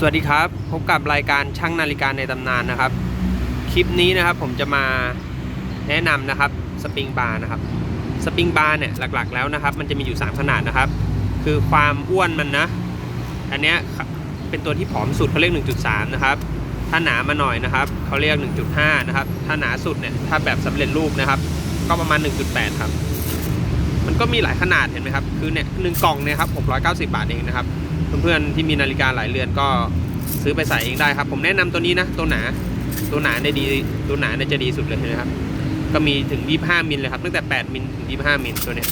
สวัสดีครับพบกับรายการช่างนาฬิกาในตำนานนะครับ คลิปนี้นะครับผมจะมาแนะนำนะครับสปริงบาร์นะครับสปริงบาร์เนี่ยหลักๆแล้วนะครับ มันจะมีอยู่ 3 ขนาดนะครับ คือความอ้วนมันนะ อันเนี้ยเป็นตัวที่ผอมสุดเขาเรียก 1.3 นะครับ ถ้าหนามาหน่อยนะครับเขาเรียก 1.5 นะครับ ถ้าหนาสุดเนี่ยถ้าแบบสำเร็จรูปนะครับ ก็ประมาณ 1.8 ครับ มันก็มีหลายขนาดเห็นไหมครับคือเนี่ยหนึ่งกล่องเนี่ยครับ690 บาทเองนะครับ เพื่อนๆที่มีนาฬิกาหลายเรือนก็ซื้อไปใส่เองได้ครับ ผมแนะนำตัวนี้นะ ตัวหนาตัวหนาเนี่ยดีตัวหนาเนี่ยจะดีสุดเลยนะครับ ก็มีถึง 25มิลเลยครับตั้งแต่ 8มิลถึง 25มิลตัวเนี้ย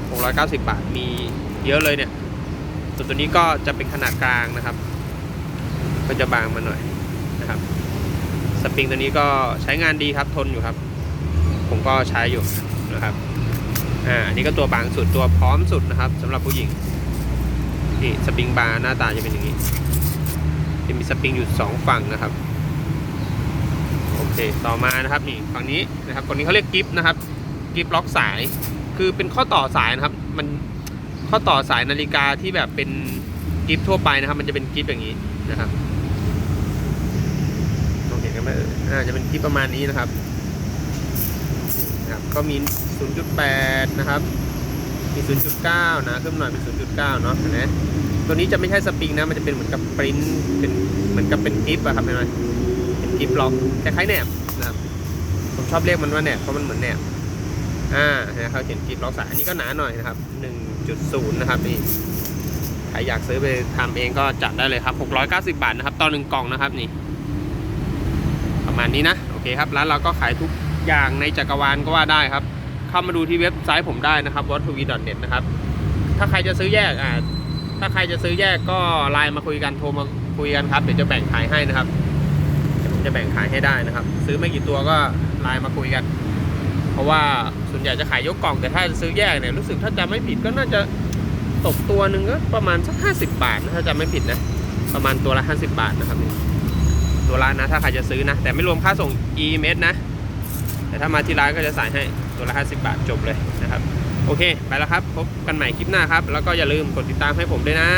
690 บาทมีเยอะเลยเนี่ยส่วนตัวนี้ก็จะเป็นขนาดกลางนะครับ ก็จะบางมาหน่อยนะครับสปริงตัวนี้ก็ใช้งานดีครับทนอยู่ครับ ผมก็ใช้อยู่นะครับอ่าอันนี้ก็ตัวบางสุดตัวพร้อมสุดนะครับสำหรับผู้หญิง นี่สปริงบาร์หน้าตาจะเป็นอย่างนี้จะมีสปริงอยู่สองฝั่งนะครับโอเคต่อมานะครับนี่ฝั่งนี้นะครับคนนี้เขาเรียกกิฟต์นะครับกิฟต์ล็อกสาย คือเป็นข้อต่อสายนะครับมันข้อต่อสายนาฬิกาที่แบบเป็นกิฟต์ทั่วไปนะครับ มันจะเป็นกิฟต์อย่างนี้นะครับมองเห็นกันไหมอ่าจะเป็นกิฟประมาณนี้นะครับนะครับ ก็มี 0.8 นะครับ มี 0.9 นะขึ้นหน่อยเป็น 0.9 เนาะเห็นไหมตัวนี้จะไม่ใช่สปริงนะ มันจะเป็นเหมือนกับปริ้นเป็นเหมือนกับเป็นกิฟต์อะครับเห็นไหมเป็นกิฟต์ล็อกคล้ายๆแหนบนะครับผมชอบเรียกมันว่าแหนบเพราะมันเหมือนแหนบอ่านะเขาเขียนกิฟต์ล็อกสายอันนี้ก็หนาหน่อยนะครับ 1.0 นะครับนี่ใครอยากซื้อไปทำเองก็จัดได้เลยครับ 690 บาทนะครับต่อหนึ่งกล่องนะครับนี่ ประมาณนี้นะ โอเคครับร้านเราก็ขายทุกอย่างในจักรวาลก็ว่าได้ครับ เข้ามาดูที่เว็บไซต์ผมได้นะครับ w a t v n e t นะครับ ถ้าใครจะซื้อแยกอ่าถ้าใครจะซื้อแยกก็ไลน์มาคุยกันโทรมาคุยกันครับเดี๋ยวจะแบ่งขายให้นะครับผมจะแบ่งขายให้ได้นะครับ ซื้อไม่กี่ตัวก็ไลน์มาคุยกัน เพราะว่าส่วนใหญ่จะขายยกกล่องแต่ถ้าจะซื้อแยกเนี่ยรู้สึกถ้าจำไม่ผิดก็น่าจะตกตัวหนึ่งก็ประมาณสักห้าสิบบาทนะถ้าจำไม่ผิดนะประมาณตัวละห้าสิบบาทนะครับตัวละนะถ้าใครจะซื้อนะ แต่ไม่รวมค่าส่ง EMS นะ แต่ถ้ามาที่ร้านก็จะใส่ให้ตัวละ50 บาทจบเลยนะครับ โอเค ไปแล้วครับ พบกันใหม่คลิปหน้าครับ แล้วก็อย่าลืมกดติดตามให้ผมด้วยนะ